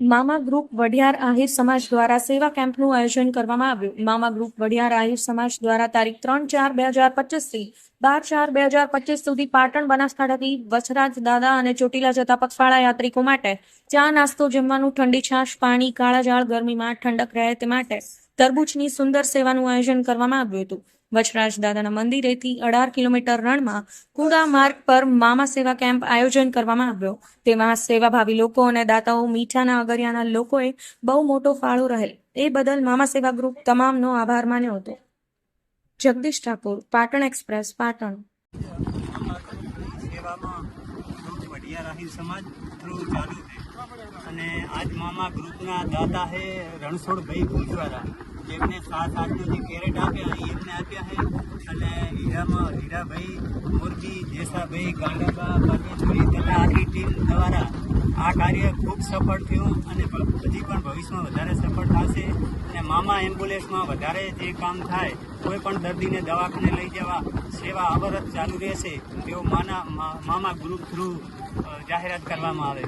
મામા ગ્રુપ વઢિયાર આહિર સમાજ દ્વારા સેવા કેમ્પનું આયોજન કરવામાં આવ્યું. મામા ગ્રુપ વઢિયાર આહિર સમાજ દ્વારા તારીખ ત્રણ ચાર બે હજાર પચીસથી બાર ચાર બે હજાર પચીસ સુધી પાટણ બનાસકાંઠાથી વસરાજ દાદા અને ચોટીલા જતા પગપાળા યાત્રિકો માટે ચા નાસ્તો જમવાનું, ઠંડી છાશ, પાણી કાળાજાળ ગરમીમાં ઠંડક રહે તે માટે તરબૂચની સુંદર સેવાનું આયોજન કરવામાં આવ્યું હતું. વચરાજ દાદાના મંદિરેથી અઢાર કિલોમીટર રણમાં કુડા માર્ગ પર મામા સેવા કેમ્પ આયોજન કરવામાં આવ્યો. તેમાં સેવાભાવી લોકો અને દાતાઓ મીઠાના અગરિયાના લોકોએ બહુ મોટો ફાળો રહેલ. એ બદલ મામા સેવા ગ્રુપ તમામનો આભાર માન્યો હતો. જગદીશ ઠાકોર, પાટણ એક્સપ્રેસ, પાટણ. અને આજ મામા ગ્રુપના દાતા હે રણછોડભાઈ ભુજવાલા જેમને સાત આઠનો જે કેરેટ આપ્યા એમને આપ્યા છે. અને હીરામાં હીરાભાઈ મોરબી જેસાભાઈ ગાંડાબા પરમેશભાઈ તથા આખી ટીમ દ્વારા આ કાર્ય ખૂબ સફળ થયું અને હજી પણ ભવિષ્યમાં વધારે સફળ થશે. અને મામા એમ્બ્યુલન્સમાં વધારે જે કામ થાય, કોઈ પણ દર્દીને દવાખાને લઈ જવા સેવા અવરત ચાલુ રહેશે તેવો માના મામા ગ્રુપ થ્રુ જાહેરાત કરવામાં આવે.